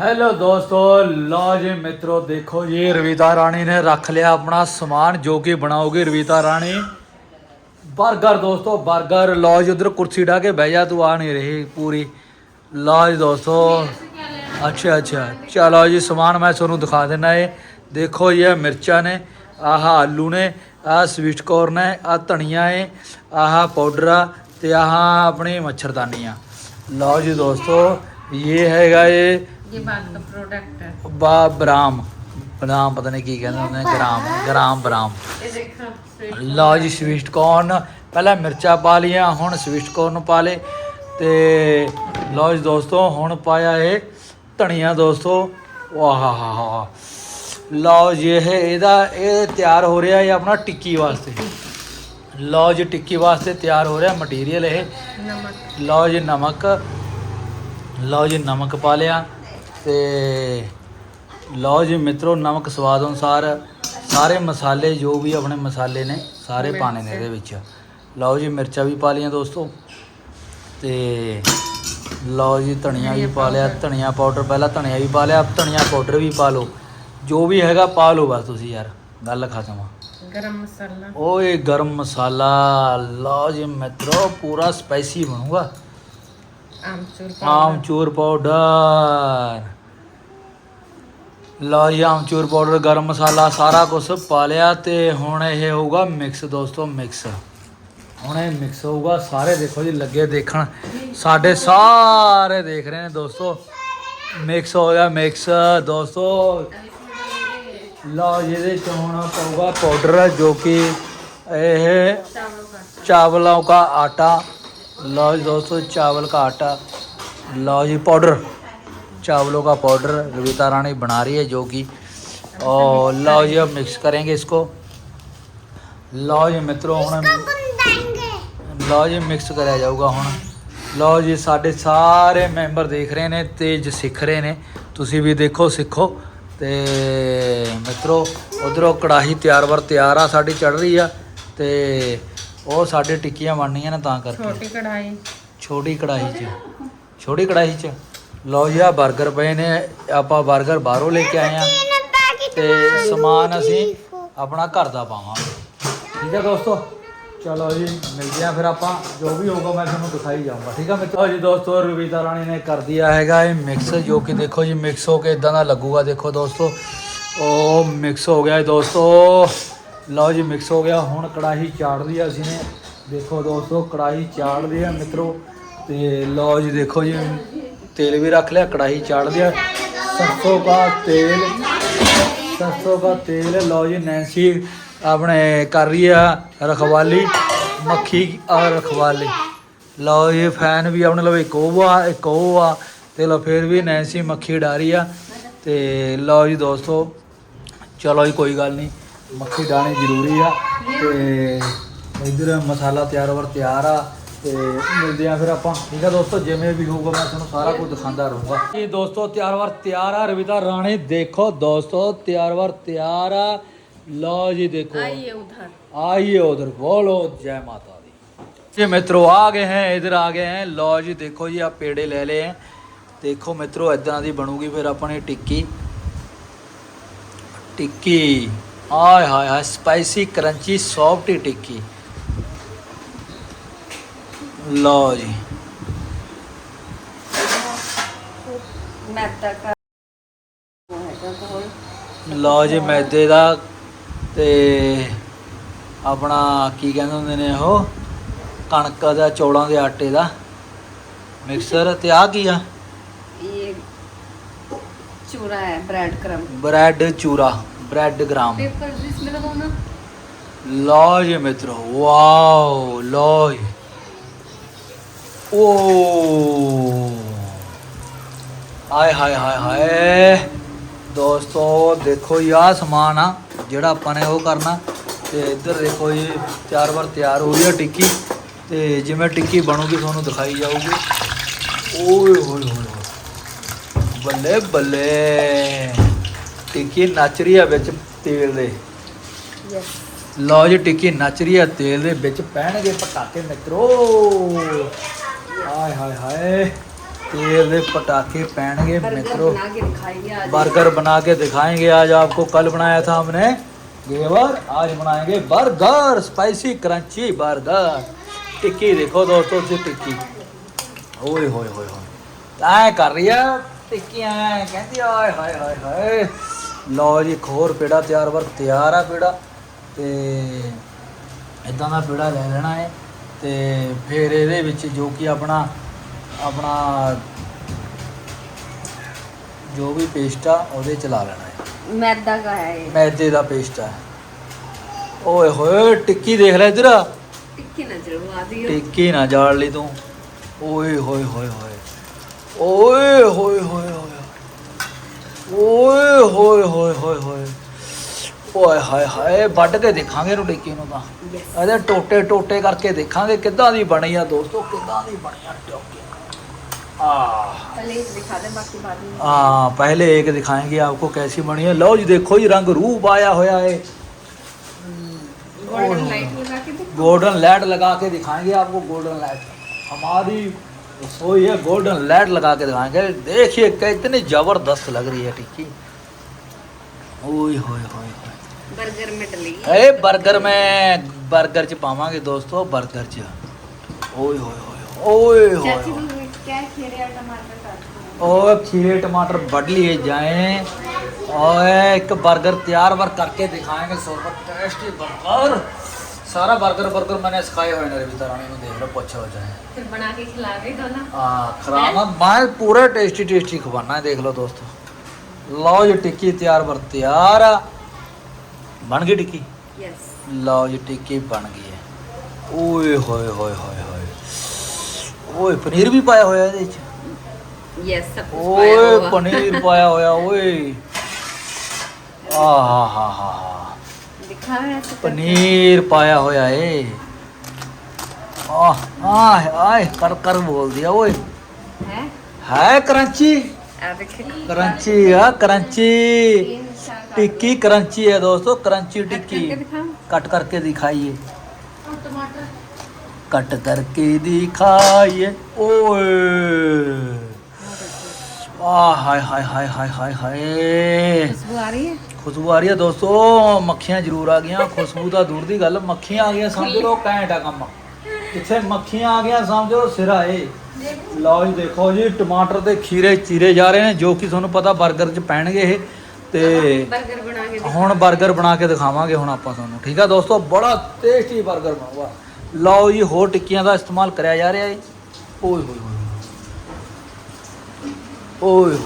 Hello ਦੋਸਤੋ, ਲਓ ਜੀ ਮਿੱਤਰੋ, ਦੇਖੋ ਜੀ, ਰਵੀਤਾ ਰਾਣੀ ਨੇ ਰੱਖ ਲਿਆ ਆਪਣਾ ਸਮਾਨ, ਜੋ ਕਿ ਬਣਾਉਗੀ ਰਵੀਤਾ ਰਾਣੀ। 버ਗਰ ਦੋਸਤੋ 버ਗਰ ਲਓ ਜੀ, ਉਧਰ ਕੁਰਸੀ ਢਾ ਕੇ ਬਹਿ ਜਾ, ਤੂੰ ਆ ਨਹੀਂ ਰਹੀ ਪੂਰੀ। ਲਓ ਜੀ ਦੋਸਤੋ, ਅੱਛਾ ਅੱਛਾ। ਚਲੋ ਜੀ, ਸਮਾਨ ਮੈਂ ਤੁਹਾਨੂੰ ਦਿਖਾ ਦਿੰਦਾ ਏ। ਦੇਖੋ ਜੀ ਇਹ ਮਿਰਚਾਂ ਨੇ, ਆਹ ਆਲੂ ਨੇ, ਆਹ ਸਵੀਟ ਕੋਰਨ ਹੈ, ਆਹ ਧਨੀਆ ਏ, ਆਹ ਪਾਊਡਰ ਆ ਤੇ ਆਹ ਆਪਣੀ ਮੱਛਰਦਾਨੀ ਆ ਲਓ ਜੀ ਦੋਸਤੋ, ਇਹ ਹੈਗਾ ਇਹ ये बात का प्रोडक्ट है ਬਾ ਬਰਾਮ ਬਰਾਮ ਪਤਾ ਨਹੀਂ ਕੀ ਕਹਿੰਦੇ ਹੁੰਦੇ ਨੇ, ਗ੍ਰਾਮ ਗ੍ਰਾਮ ਬਰਾਮ ये देखो sweet ਲਓ ਜੀ ਸਵੀਟ ਕੋਰਨ ਪਹਿਲਾਂ ਮਿਰਚਾਂ ਪਾ ਲੀਆਂ ਹੁਣ ਸਵੀਟ ਕੋਰਨ ਪਾ ਲੇ ਤੇ ਲਓ ਜੀ ਦੋਸਤੋ ਹੁਣ ਪਾਇਆ ਇਹ ਧਨੀਆ ਦੋਸਤੋ ਵਾਹ ਹਾ ਹਾ ਹਾ ਲਓ ਜੀ ਇਹ ਇਹਦਾ ਇਹ ਤਿਆਰ ਹੋ ਰਿਹਾ ਹੈ ਆਪਣਾ ਟਿੱਕੀ ਵਾਸਤੇ ਲਓ ਜੀ ਟਿੱਕੀ ਵਾਸਤੇ ਤਿਆਰ ਹੋ ਰਿਹਾ ਮਟੀਰੀਅਲ ਇਹ नमक ਲਓ ਜੀ ਨਮਕ ਲਓ ਜੀ ਨਮਕ ਪਾ ਲਿਆ ਤੇ ਲਓ ਜੀ ਮਿੱਤਰੋ ਨਮਕ ਸਵਾਦ ਅਨੁਸਾਰ ਸਾਰੇ ਮਸਾਲੇ ਜੋ ਵੀ ਆਪਣੇ ਮਸਾਲੇ ਨੇ ਸਾਰੇ ਪਾਣੇ ਨੇ ਇਹਦੇ ਵਿੱਚ। ਲਓ ਜੀ ਮਿਰਚਾਂ ਵੀ ਪਾ ਲਈਆਂ ਦੋਸਤੋ। ਤੇ ਲਓ ਜੀ ਧਨੀਆ ਵੀ ਪਾ ਲਿਆ ਧਨੀਆ ਪਾਊਡਰ ਪਹਿਲਾਂ ਧਨੀਆ ਵੀ ਪਾ ਲਿਆ ਧਨੀਆ ਪਾਊਡਰ ਵੀ ਪਾ ਲਓ। ਜੋ ਵੀ ਹੈਗਾ ਪਾ ਲਓ ਬਸ ਤੁਸੀਂ ਯਾਰ ਗੱਲ ਖਤਮ ਆ। ਗਰਮ ਮਸਾਲਾ। ਓਏ ਗਰਮ ਮਸਾਲਾ ਲਓ ਜੀ ਮਿੱਤਰੋ ਪੂਰਾ ਸਪਾਈਸੀ ਬਣੂਗਾ। ਆਮਚੂਰ ਆਮਚੂਰ ਪਾਊਡਰ ਲਓ ਜੀ ਆਮਚੂਰ ਪਾਊਡਰ ਗਰਮ ਮਸਾਲਾ ਸਾਰਾ ਕੁਝ ਪਾ ਲਿਆ ਤੇ ਹੁਣ ਇਹ ਹੋਊਗਾ ਮਿਕਸ ਦੋਸਤੋ ਮਿਕਸ ਹੁਣ ਇਹ ਮਿਕਸ ਹੋਊਗਾ ਸਾਰੇ ਦੇਖੋ ਜੀ ਲੱਗੇ ਦੇਖਣ। ਸਾਡੇ ਸਾਰੇ ਦੇਖ ਰਹੇ ਨੇ ਦੋਸਤੋ। ਮਿਕਸ ਹੋ ਗਿਆ ਮਿਕਸ ਦੋਸਤੋ ਲਓ ਜਿਹਦੇ ਚ ਹੁਣ ਪਊਗਾ ਪਾਊਡਰ ਜੋ ਕਿ ਇਹ ਚਾਵਲਾਂ ਆਟਾ। का आटा लो जी दोस्तों चावल का आटा लो जी पाउडर चावलों का पाउडर रविता रानी बना रही है जो कि और लो जी अब मिक्स करेंगे इसको लो जी मित्रों ਹੁਣ ਲਓ ਜੀ ਮਿਕਸ ਕਰਿਆ ਜਾਊਗਾ ਹੁਣ ਲਓ ਜੀ ਸਾਡੇ ਸਾਰੇ ਮੈਂਬਰ ਦੇਖ ਰਹੇ ਨੇ ਤੇ ਜ ਸਿੱਖ ਰਹੇ ਨੇ ਤੁਸੀਂ ਵੀ ਦੇਖੋ ਸਿੱਖੋ ਤੇ ਮਿੱਤਰੋ ਉਧਰੋਂ ਕੜਾਹੀ ਤਿਆਰ ਵਰ ਤਿਆਰ ਆ ਸਾਡੀ ਚੜ ਰਹੀ ਆ ਤੇ ਉਹ ਸਾਡੇ ਟਿੱਕੀਆਂ ਬਣਨੀਆਂ ਨੇ ਤਾਂ ਕਰਕੇ। ਛੋਟੀ ਕੜਾਈ ਛੋਟੀ ਕੜਾਹੀ 'ਚ। ਛੋਟੀ ਕੜਾਹੀ 'ਚ। ਲਓ ਜੀ ਆ 버ਗਰ ਪਏ ਨੇ। ਆਪਾਂ 버ਗਰ ਬਾਹਰੋਂ ਲੈ ਕੇ ਆਏ ਆ। ਤੇ ਸਮਾਨ ਅਸੀਂ ਆਪਣਾ ਘਰ ਦਾ ਪਾਵਾਂਗੇ। ਠੀਕ ਹੈ ਦੋਸਤੋ? ਚਲੋ ਜੀ ਮਿਲਦੇ ਆ ਫਿਰ ਆਪਾਂ। ਜੋ ਵੀ ਹੋਊਗਾ ਮੈਂ ਤੁਹਾਨੂੰ ਦਿਖਾਈ ਜਾਊਂਗਾ। ਠੀਕ ਆ ਮਿੱਤਰੋ? ਜੀ ਦੋਸਤੋ ਰਵੀਤਾ ਰਾਣੀ ਨੇ ਕਰ ਦਿਆ ਹੈਗਾ ਇਹ ਮਿਕਸ ਜੋ ਕਿ ਦੇਖੋ ਜੀ ਮਿਕਸ ਹੋ ਕੇ ਇਦਾਂ ਦਾ ਲੱਗੂਗਾ। ਦੇਖੋ ਦੋਸਤੋ ਉਹ ਮਿਕਸ ਹੋ ਗਿਆ ਹੈ ਦੋਸਤੋ। ਲਓ ਜੀ ਮਿਕਸ ਹੋ ਗਿਆ। ਹੁਣ ਕੜਾਹੀ ਚਾੜ ਲਈ ਅਸੀਂ ਨੇ। ਦੇਖੋ ਦੋਸਤੋ, ਕੜਾਹੀ ਚਾੜ ਲਈ ਆ ਮਿੱਤਰੋ। ਤੇ ਲਓ ਜੀ, ਦੇਖੋ ਜੀ, ਤੇਲ ਵੀ ਰੱਖ ਲਿਆ, ਕੜਾਹੀ ਚਾੜ ਆ ਸਰਸੋਂ ਦਾ ਤੇਲ, ਸਰਸੋਂ ਦਾ ਤੇਲ, ਲਓ ਜੀ ਨੈਂਸੀ ਆਪਣੇ ਕਰ ਰਹੀ ਆ ਰਖਵਾਲੀ, ਮੱਖੀ, ਆ ਰਖਵਾਲੀ। ਲਓ ਇਹ ਫੈਨ ਵੀ ਆਪਣੇ ਲਵੇ ਕੋਵਾ ਇੱਕ ਉਹ ਆ। ਤੇ ਲਓ, ਫਿਰ ਵੀ ਨੈਂਸੀ ਮੱਖੀ ਡਾਰੀ ਆ। ਤੇ ਲਓ ਜੀ, ਦੋਸਤੋ, ਚਲੋ ਜੀ, ਕੋਈ ਗੱਲ ਨਹੀਂ। ਮੱਖੀ ਡਾਣੀ ਜ਼ਰੂਰੀ ਆ ਤੇ ਇਧਰ ਮਸਾਲਾ ਤਿਆਰ ਵਰ ਤਿਆਰ ਆ ਤੇ ਮਿਲਦੇ ਆ ਫਿਰ ਆਪਾਂ। ਠੀਕ ਆ ਦੋਸਤੋ ਜਿਵੇਂ ਵੀ ਹੋਊਗਾ ਮੈਂ ਤੁਹਾਨੂੰ ਸਾਰਾ ਕੁਝ ਦਿਖਾਉਂਦਾ ਰਹੂੰਗਾ। ਇਹ ਦੋਸਤੋ ਤਿਆਰ ਵਰ ਤਿਆਰ ਆ। ਰਵਿਤਾ ਰਾਣੇ ਦੇਖੋ ਦੋਸਤੋ ਤਿਆਰ ਵਰ ਤਿਆਰ ਆ। ਲਓ ਜੀ ਦੇਖੋ। ਆਈਏ ਉਧਰ। ਆਈਏ ਉਧਰ ਬੋਲੋ ਜੈ ਮਾਤਾ ਦੀ। ਜੀ ਮਿੱਤਰੋ ਆ ਗਏ ਹੈ ਇਧਰ ਆ ਗਏ ਹੈ। ਲਓ ਜੀ ਦੇਖੋ ਜੀ ਆ ਪੇੜੇ ਲੈ ਲਏ ਹੈ। ਦੇਖੋ ਮਿੱਤਰੋ ਇਦਾਂ ਦੀ ਬਣੂਗੀ ਫਿਰ ਆਪਣੀ ਟਿੱਕੀ। ਟਿੱਕੀ। ਆਏ ਹਾਏ ਹਾਏ ਸਪਾਈਸੀ ਕਰੰਚੀ ਸੌਫਟੀ ਟਿੱਕੀ। ਲਓ ਜੀ। ਲਓ ਜੀ ਮੈਦੇ ਦਾ ਤੇ ਆਪਣਾ ਕੀ ਕਹਿੰਦੇ ਹੁੰਦੇ ਨੇ ਉਹ? ਕਣਕ ਦਾ ਚੌਲਾਂ ਦੇ ਆਟੇ ਦਾ ਮਿਕਸਰ ਤੇ ਆ ਕੀ ਆ? ਇਹ ਚੂਰਾ ਹੈ ਬ੍ਰੈਡ ਕਰਮ। ਬ੍ਰੈਡ ਚੂਰਾ। ਬ੍ਰੈਡ ਗ੍ਰਾਮ पेपर इसमें लगाओ ना ਲਓ ਜੀ ਮਿੱਤਰੋ ਵਾਓ ਲਓ ਜੀ ਓ ਆਏ ਹਾਏ ਹਾਏ ਹਾਏ ਦੋਸਤੋ ਦੇਖੋ ਜੀ ਆਹ ਸਮਾਨ ਆ ਜਿਹੜਾ ਆਪਾਂ ਨੇ ਉਹ ਕਰਨਾ ਤੇ ਇੱਧਰ ਦੇਖੋ ਜੀ ਤਿਆਰ ਵਾਰ ਤਿਆਰ ਹੋ ਰਹੀ ਆ ਟਿੱਕੀ ਤੇ ਜਿਵੇਂ ਟਿੱਕੀ ਬਣੂਗੀ ਤੁਹਾਨੂੰ ਦਿਖਾਈ ਜਾਊਗੀ ਓਏ ਹੋਏ ਹੋਏ ਹੋਏ ਬੱਲੇ ਬੱਲੇ ਟਿੱਕੀ ਨੱਚ ਰਹੀ ਆ ਵਿੱਚ ਤੇਲ ਦੇ यस ਲਓ ਜੀ ਟਿੱਕੀ ਨੱਚ ਰਹੀ ਆ ਤੇਲ ਦੇ ਵਿੱਚ ਪੈਣਗੇ ਪਟਾਕੇ ਮਿੱਤਰੋ ਹਾਏ ਹਾਏ ਹਾਏ तेल दे पटाखे पैणगे बर्गर मित्रों बना के दिखाएंगे आज बर्गर बना के दिखाएंगे आज आपको कल बनाया था हमने घेवर आज बनाएंगे burger spicy crunchy burger tikki देखो दोस्तों से टिक्की ओए होए होए होए ਐ ਕਰ ਰਹੀ ਆ ਟਿੱਕੀਆਂ ਐਂ ਕਹਿੰਦੀ ਆਏ ਹਾਏ ਹਾਏ ਹਾਏ ਲਓ ਜੀ ਇੱਕ ਹੋਰ ਪੇੜਾ ਤਿਆਰ ਵਰ ਤਿਆਰ ਆ ਪੇੜਾ ਤੇ ਇਦਾਂ ਦਾ ਪੇੜਾ ਲੈ ਲੈਣਾ ਹੈ ਤੇ ਫਿਰ ਇਹਦੇ ਵਿੱਚ ਜੋ ਕਿ ਆਪਣਾ ਆਪਣਾ ਜੋ ਵੀ ਪੇਸਟ ਆ ਉਹਦੇ ਚ ਲਾ ਲੈਣਾ ਹੈ मैदा का है ये ਮੈਦੇ ਦਾ ਪੇਸਟ ਆ ਓਏ ਹੋਏ ਟਿੱਕੀ ਦੇਖ ਲੈ ਇਧਰ टिक्की नजर आ दियो ਟਿੱਕੀ ਨਾ ਜਾੜ ਲਈ ਤੂੰ ਓਏ ਹੋਏ ਹੋਏ ਹੋਏ ਓਏ ਹੋਏ ਹੋਏ ਹੋਏ ਓਏ ਹੋਏ ਹੋਏ ਹੋਏ ਹੋਏ ਓਏ ਹਾਏ ਹਾਏ ਵੱਢ ਕੇ ਦੇਖਾਂਗੇ ਇਹਨੂੰ ਟਿੱਕੀ ਨੂੰ ਤਾਂ यस ਇਹਦੇ ਟੋਟੇ ਟੋਟੇ ਕਰਕੇ ਦੇਖਾਂਗੇ ਕਿੱਦਾਂ ਦੀ ਬਣੀ ਆ ਦੋਸਤੋ ਕਿੱਦਾਂ ਦੀ ਬਣੀ ਆ ਟੋਕੇ ਆ पहले इसे दिखा दे बाकी बाद में हाँ पहले एक दिखाएंगे आपको कैसी बनी है लो जी देखो जी रंग रूप आया होया है गोल्डन लाइट लगा के दे गोल्डन लाइट लगा के दिखाएंगे आपको गोल्डन लाइट हमारी रसोई है गोल्डन लाइट लगा के दिखाएँगे। देखिए कितनी ज़बरदस्त लग रही है टिक्की। ओए होए होए बर्गर में डली ए बर्गर में बर्गर च पावांगे दोस्तों बर्गर च। ओए होए होए ओए होए चाची होए। क्या खीरे टमाटर खीरे टमाटर बढ़ लिए जाएँ। और एक बर्गर तैयार वर करके दिखाएँगे सुपर टेस्टी बर्गर। सारा बर्गर बर्गर मैंने सिखाए हुए रविता रानी देख लो पोछे हो फिर बना के खिला दे दोनों हाँ खराना माल पूरा टेस्टी टेस्टी खवाना है देख लो दोस्तों। लो ये टिक्की तैयार बर तैयार बन गई टिक्की? यस लो ये टिक्की बन गई है। ओए होए होए होए होए। ओए पनीर भी पाया होया है इसमें यस सब कुछ पाया होया ओए पनीर पाया होया ओए। आ हा हा हा। ਪਨੀਰ ਪਾਇਆ ਹੋਇਆ ਏ। ਆਹ ਆਏ ਕਰ ਕਰ ਬੋਲਦੀ ਆ ਓਏ। ਹੈ? ਹੈ ਕਰੰਚੀ? ਆ ਕਰੰਚੀ ਆ ਕਰੰਚੀ। ਟਿੱਕੀ ਕਰੰਚੀ ਹੈ ਦੋਸਤੋ ਕਰੰਚੀ ਟਿੱਕੀ। ਕੱਟ ਕਰਕੇ ਦਿਖਾਈਏ। ਟਮਾਟਰ। ਕੱਟ ਕਰਕੇ ਦਿਖਾਈਏ ਓਏ। ਆਹ ਹਾਏ ਹਾਏ ਹਾਏ ਹਾਏ ਹਾਏ ਹਾਏ। ਖੁਸ਼ਬੂ ਆ ਰਹੀ ਹੈ? ਖੁਸ਼ਬੂ ਆ ਰਹੀ ਹੈ ਦੋਸਤੋ ਮੱਖੀਆਂ ਜ਼ਰੂਰ ਆ ਗਈਆਂ। ਖੁਸ਼ਬੂ ਤਾਂ ਦੂਰ ਦੀ ਗੱਲ ਮੱਖੀਆਂ ਆ ਗਈਆਂ ਸਮਝ ਲਓ ਘੈਂਟ ਕੰਮ। ਕਿੱਥੇ ਮੱਖੀਆਂ ਆ ਗਈਆਂ ਸਮਝ ਸਿਰਾ ਏ ਲਓ ਜੀ ਦੇਖੋ ਜੀ ਟਮਾਟਰ ਤੇ ਖੀਰੇ ਚੀਰੇ ਜਾ ਰਹੇ ਨੇ ਜੋ ਕਿ ਤੁਹਾਨੂੰ ਪਤਾ 버ਗਰ 'ਚ ਪੈਣਗੇ ਇਹ। ਤੇ 버ਗਰ ਬਣਾ ਕੇ ਹੁਣ 버ਗਰ ਬਣਾ ਕੇ ਦਿਖਾਵਾਂਗੇ ਹੁਣ ਆਪਾਂ ਤੁਹਾਨੂੰ ਠੀਕ ਆ ਦੋਸਤੋ? ਬੜਾ ਟੇਸਟੀ 버ਗਰ ਬਣੂਗਾ। ਲਓ ਜੀ ਹੋਰ ਟਿੱਕੀਆਂ ਦਾ ਇਸਤੇਮਾਲ ਕਰਿਆ ਜਾ ਰਿਹਾ ਏ ਓਏ ਹੋਏ। ਓਏ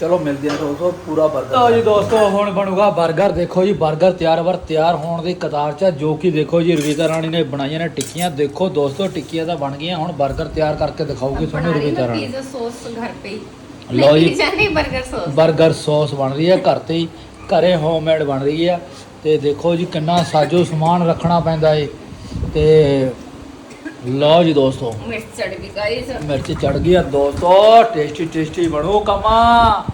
ਚਲੋ ਮਿਲਦੇ ਹਾਂ ਦੋਸਤੋ ਪੂਰਾ 버ਗਰ ਲਓ ਜੀ ਦੋਸਤੋ ਹੁਣ ਬਣੂਗਾ 버ਗਰ ਦੇਖੋ ਜੀ 버ਗਰ ਤਿਆਰ ਵਰ ਤਿਆਰ ਹੋਣ ਦੀ ਕਤਾਰ 'ਚ ਆ, ਜੋ ਕਿ ਦੇਖੋ ਜੀ ਰਵੀਤਾ ਰਾਣੀ ਨੇ ਬਣਾਈਆਂ ਨੇ ਟਿੱਕੀਆਂ। ਦੇਖੋ ਦੋਸਤੋ ਟਿੱਕੀਆਂ ਤਾਂ ਬਣ ਗਈਆਂ। ਹੁਣ 버ਗਰ ਤਿਆਰ ਕਰਕੇ ਦਿਖਾਉਗੀ ਤੁਹਾਨੂੰ ਰਵੀਤਾ ਰਾਣੀ। पिज्जा सॉस घर पे ही लो जी। पिज्जा नहीं बर्गर सॉस 버ਗਰ ਬਣ ਰਹੀ ਹੈ ਘਰ ਤੇ ਹੀ। ਘਰੇ ਹੋਮਮੇਡ ਬਣ ਰਹੀ ਹੈ। ਤੇ ਦੇਖੋ ਜੀ ਕਿੰਨਾ ਸਾਜੋ ਸਮਾਨ ਰੱਖਣਾ ਪੈਂਦਾ ਏ। ਤੇ ਲਓ ਜੀ ਦੋਸਤੋ। ਮਿਰਚ ਚੜ ਗਈ ਆ ਦੋਸਤੋ। ਟੇਸਟੀ ਟੇਸਟੀ ਬਣੋ ਕਮਾ।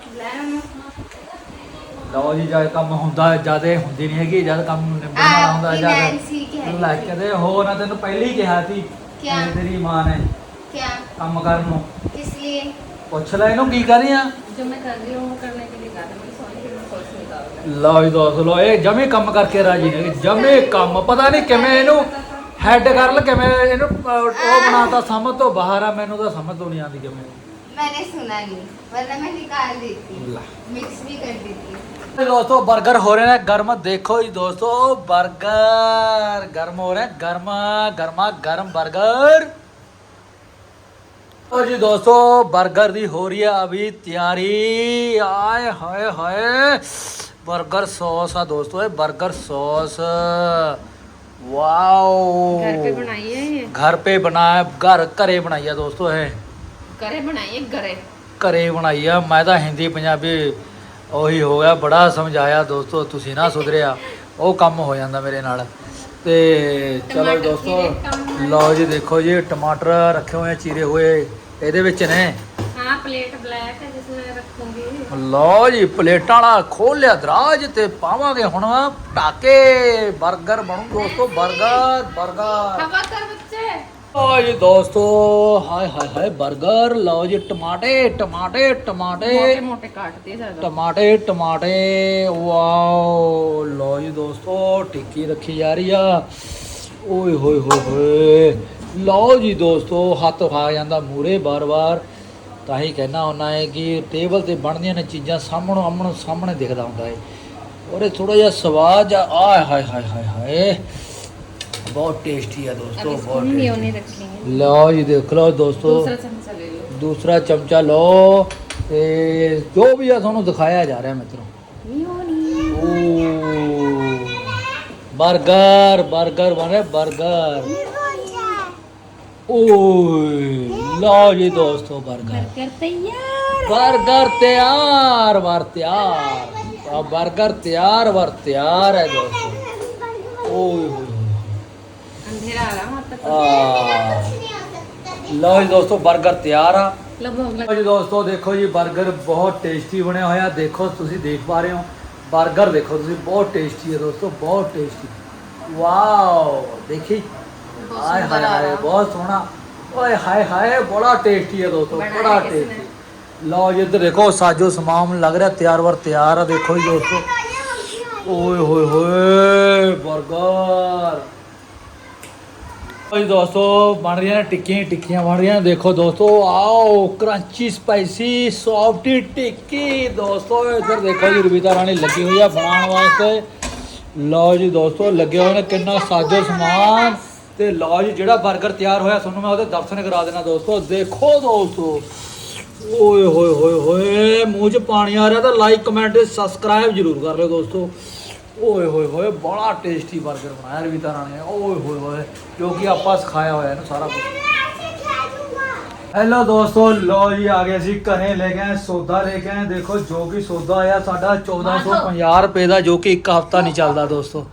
ਲਓ ਜੀ ਜਦ ਕੰਮ ਹੁੰਦਾ ਜਿਆਦੇ ਹੁੰਦੀ ਨਹੀਂ ਹੈਗੀ ਜਦ ਕੰਮ ਨਿਬੜਨ ਵਾਲਾ ਹੁੰਦਾ ਜਦ ਲੱਗ ਕਦੇ ਹੋ ਨਾ ਤੈਨੂੰ ਪਹਿਲੇ ਹੀ ਕਿਹਾ ਸੀ ਤੇਰੀ ਮਾਂ ਨੇ ਕਿਆ? ਕੰਮ ਕਰਨ ਨੂੰ। ਕਿਸ ਲਈ? ਪੁੱਛ ਲੈ ਇਹਨੂੰ ਕੀ ਕਰ ਰਹੀ ਆ? ਜੋ ਮੈਂ ਕਰ ਰਹੀ ਹਾਂ ਕਰਨੇ ਕੇ ਗੱਲ। ਨਹੀਂ ਲਓ ਜੀ ਦੋਸਤੋ ਇਹ ਜਮੇ ਕੰਮ ਕਰਕੇ ਰਾਜੀ ਨੇ। ਜਮੇ ਕੰਮ ਪਤਾ ਨਹੀਂ ਕਿਵੇਂ ਇਹਨੂੰ ਹੈਡ ਗਰਲ ਕਿਵੇਂ? ਇਹਨੂੰ ਉਹ ਬਣਾਤਾ ਸਮਝ ਤੋਂ ਬਾਹਰ ਆ ਮੈਨੂੰ ਤਾਂ ਸਮਝ ਤੋਂ ਨਹੀਂ ਆਉਂਦੀ ਕਿਵੇਂ। मैंने सुना नहीं वरना मैं निकाल देती। ला। मिक्स भी कर ਦੋਸਤੋ 버ਗਰ ਹੋ ਰਹੇ ਨੇ ਗਰਮ ਦੇਖੋ ਜੀ ਦੋਸਤੋ 버ਗਰ ਗਰਮ ਹੋ ਰਹੇ ਗਰਮਾ ਗਰਮਾ ਗਰਮ 버ਗਰ और जी दोस्तों बर्गर दी हो रही है अभी तैयारी। आए हाय हाय बर्गर सॉस है दोस्तों ये बर्गर सॉस वाओ घर पे बनाई ਘਰੇ ਬਣਾਈ ਦੋਸਤੋ ਇਹ। ਘਰੇ ਬਣਾਈ ਘਰੇ? ਘਰੇ ਬਣਾਈ ਮੈਂ ਤਾਂ ਹਿੰਦੀ ਪੰਜਾਬੀ ਉਹੀ ਹੋ ਗਿਆ ਬੜਾ ਸਮਝਾਇਆ ਦੋਸਤੋ ਤੁਸੀਂ ਨਾ ਸੁਧਰਿਆ। ਉਹ ਕੰਮ ਹੋ ਜਾਂਦਾ ਮੇਰੇ ਨਾਲ। ਤੇ ਚਲੋ ਦੋਸਤੋ ਲਓ ਜੀ ਦੇਖੋ ਜੀ ਟਮਾਟਰ ਰੱਖੇ ਹੋਏ ਆ ਚੀਰੇ ਹੋਏ ਇਹਦੇ ਵਿੱਚ ਨੇ। हाँ प्लेट ब्लैक है जिसमें रखूंगी ਲਓ ਜੀ ਪਲੇਟਾਂ ਵਾਲਾ ਖੋਲ ਲਿਆ ਦਰਾਜ ਤੇ ਪਾਵਾਂਗੇ ਹੁਣ ਪਟਾਕੇ। 버ਗਰ ਬਣੂ ਦੋਸਤੋ 버ਗਰ 버ਗਰ ਹਵਾ ਕਰ ਲਓ ਜੀ ਦੋਸਤੋ ਹਾਏ ਹਾਏ ਹਾਏ 버ਗਰ ਲਓ ਜੀ ਟਮਾਟੇ ਟਮਾਟੇ ਟਮਾਟੇ। ਟਮਾਟੇ ਟਮਾਟੇ ਵਾਓ ਲਓ ਜੀ ਦੋਸਤੋ ਟਿੱਕੀ ਰੱਖੀ ਜਾ ਰਹੀ ਆ। ਓਏ ਹੋਏ ਹੋਏ ਹੋਏ। ਲਓ ਜੀ ਦੋਸਤੋ ਹੱਥ ਖਾ ਜਾਂਦਾ ਮੂਰੇ ਬਾਰ-ਬਾਰ ਤਾਂ ਹੀ ਕਹਿਣਾ ਹੁੰਦਾ ਹੈ ਕਿ ਟੇਬਲ ਤੇ ਬਣਦੀਆਂ ਨੇ ਚੀਜ਼ਾਂ ਸਾਹਮਣੋਂ ਆਮਣੋਂ ਸਾਹਮਣੇ ਦਿਖਦਾ ਹੁੰਦਾ ਹੈ। ਔਰੇ ਥੋੜਾ ਜਿਹਾ ਸਵਾਦ ਆ ਆਏ ਹਾਏ ਹਾਏ ਹਾਏ ਹਾਏ। ਬਹੁਤ ਟੇਸਟੀ ਹੈ ਦੋਸਤੋ ਬਹੁਤ ਲਓ ਜੀ ਦੇਖ ਲਓ ਦੋਸਤੋ। ਦੂਸਰਾ ਚਮਚਾ ਲੈ ਲਓ। ਦੂਸਰਾ ਚਮਚਾ ਲਓ। ਤੇ ਜੋ ਵੀ ਆ ਤੁਹਾਨੂੰ ਦਿਖਾਇਆ ਜਾ ਰਿਹਾ ਮਿੱਤਰੋ। ਬਰਗਰ ਬਰਗਰ ਬਣ ਰਿਹਾ ਓਏ। ਲਓ ਜੀ ਦੋਸਤੋ 버ਗਰ ਬਰਗਰ ਤਿਆਰ। 버ਗਰ ਤਿਆਰ ਵਰ ਆ 버ਗਰ ਤਿਆਰ ਵਰ ਹੈ ਦੋਸਤੋ। ਓਏ ਹੋਏ। अंधेरा आ रहा वहाँ तक ਲਓ ਜੀ ਦੋਸਤੋ 버ਗਰ ਤਿਆਰ ਆ। ਲਓ ਜੀ ਦੋਸਤੋ ਦੇਖੋ ਜੀ 버ਗਰ ਬਹੁਤ ਟੇਸਟੀ ਬਣਿਆ ਹੋਇਆ। ਦੇਖੋ ਤੁਸੀਂ ਦੇਖ ਪਾ ਰਹੇ ਹੋ। 버ਗਰ ਦੇਖੋ ਤੁਸੀਂ ਬਹੁਤ ਟੇਸਟੀ ਹੈ ਦੋਸਤੋ ਬਹੁਤ ਟੇਸਟੀ। ਵਾਓ ਦੇਖੀ? ਬਹੁਤ ਹਾਏ ਬਹੁਤ ਸੋਹਣਾ। ਓਏ ਹਾਏ ਹਾਏ ਬੜਾ ਟੇਸਟੀ ਹੈ ਦੋਸਤੋ ਬਣਾਇਆ ਬੜਾ ਕਿਸਨੇ? ਟੇਸਟੀ ਲਓ ਜੀ ਇੱਧਰ ਦੇਖੋ ਸਾਜੋ ਸਮਾਨ ਲੱਗ ਰਿਹਾ ਤਿਆਰ ਵਰ ਤਿਆਰ ਆ ਦੇਖੋ ਜੀ ਦੋਸਤੋ ਓਏ ਹੋਏ ਹੋਏ 버ਗਰ ਓਏ ਦੋਸਤੋ ਬਣ ਰਹੀਆਂ ਨੇ ਟਿੱਕੀਆਂ ਹੀ ਟਿੱਕੀਆਂ ਬਣ ਰਹੀਆਂ ਨੇ ਦੇਖੋ ਦੋਸਤੋ ਆਓ ਕਰੰਚੀ ਸਪਾਈਸੀ ਸੌਫਟੀ ਟਿੱਕੀ ਦੋਸਤੋ ਇੱਧਰ ਦੇਖੋ ਜੀ ਰਵੀਤਾ ਰਾਣੀ ਲੱਗੀ ਹੋਈ ਆ ਬਣਾਉਣ ਵਾਸਤੇ ਲਓ ਜੀ ਦੋਸਤੋ ਲੱਗੇ ਹੋਏ ਨੇ ਕਿੰਨਾ ਸਾਜੋ ਸਮਾਨ ਤੇ ਲਓ ਜੀ ਜਿਹੜਾ 버ਗਰ ਤਿਆਰ ਹੋਇਆ ਤੁਹਾਨੂੰ ਮੈਂ ਉਹਦੇ ਦਰਸ਼ਨ ਕਰਾ ਦੇਣਾ ਦੋਸਤੋ। ਦੇਖੋ ਦੋਸਤੋ। ਓਏ ਹੋਏ ਹੋਏ ਹੋਏ ਮੂੰਹ 'ਚ ਪਾਣੀ ਆ ਰਿਹਾ ਤਾਂ ਲਾਈਕ ਕਮੈਂਟ ਸਬਸਕ੍ਰਾਈਬ ਜ਼ਰੂਰ ਕਰ ਲਿਓ ਦੋਸਤੋ। ਓਏ ਹੋਏ ਹੋਏ ਬੜਾ ਟੇਸਟੀ 버ਗਰ ਬਣਾਇਆ ਰਵੀਤਾ ਰਾਣੀ ਓਏ ਹੋਏ ਹੋਏ ਜੋ ਕਿ ਆਪਾਂ ਸਿਖਾਇਆ ਹੋਇਆ ਇਹਨੂੰ ਸਾਰਾ ਕੁਝ ਹੈਲੋ ਦੋਸਤੋ ਲੋ ਜੀ ਆ ਗਏ ਅਸੀਂ ਘਰੇ ਲੈ ਗਏ ਸੌਦਾ ਲੈ ਕੇ ਦੇਖੋ ਜੋ ਕਿ ਸੌਦਾ ਆਇਆ ਸਾਡਾ 1450 ਰੁਪਏ ਦਾ ਜੋ ਕਿ ਇੱਕ ਹਫਤਾ ਨਹੀਂ ਚੱਲਦਾ ਦੋਸਤੋ।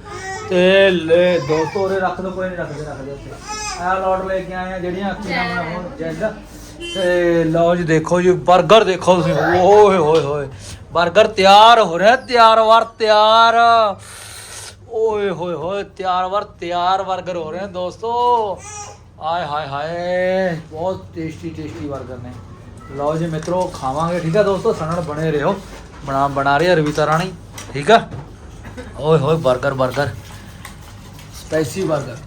ਤੇ ਲੈ ਦੋਸਤੋ ਉਰੇ ਰੱਖ ਦੋ ਕੋਈ ਨਹੀਂ ਰੱਖਦੇ ਰੱਖਦੇ ਉੱਥੇ। ਆਹ ਲੋਟ ਲੈ ਕੇ ਆਏ ਆ ਜਿਹੜੀਆਂ ਅੱਖੀਆਂ ਨਾਲ ਹੁਣ ਜੈਡ। ਤੇ ਲਓ ਜੀ ਦੇਖੋ ਜੀ 버ਗਰ ਦੇਖੋ ਤੁਸੀਂ। ਓਏ ਹੋਏ ਹੋਏ। 버ਗਰ ਤਿਆਰ ਹੋ ਰਿਹਾ ਤਿਆਰ ਵਾਰ ਤਿਆਰ। ਓਏ ਹੋਏ ਹੋਏ ਤਿਆਰ ਵਾਰ ਤਿਆਰ 버ਗਰ ਹੋ ਰਹੇ ਦੋਸਤੋ। ਆਏ ਹਾਏ ਹਾਏ ਬਹੁਤ ਟੇਸਟੀ ਟੇਸਟੀ 버ਗਰ ਨੇ। ਲਓ ਜੀ ਮਿੱਤਰੋ ਖਾਵਾਂਗੇ ਠੀਕ ਹੈ ਦੋਸਤੋ? ਸਣਨ ਬਣੇ ਰਹੋ। ਬਣਾ ਬਣਾ ਰਹੀ ਹੈ ਰਵਿਤਾ ਰਾਣੀ ਠੀਕ ਆ? ਓਏ ਹੋਏ 버ਗਰ 버ਗਰ ਸਪਾਈਸੀ 버ਗਰ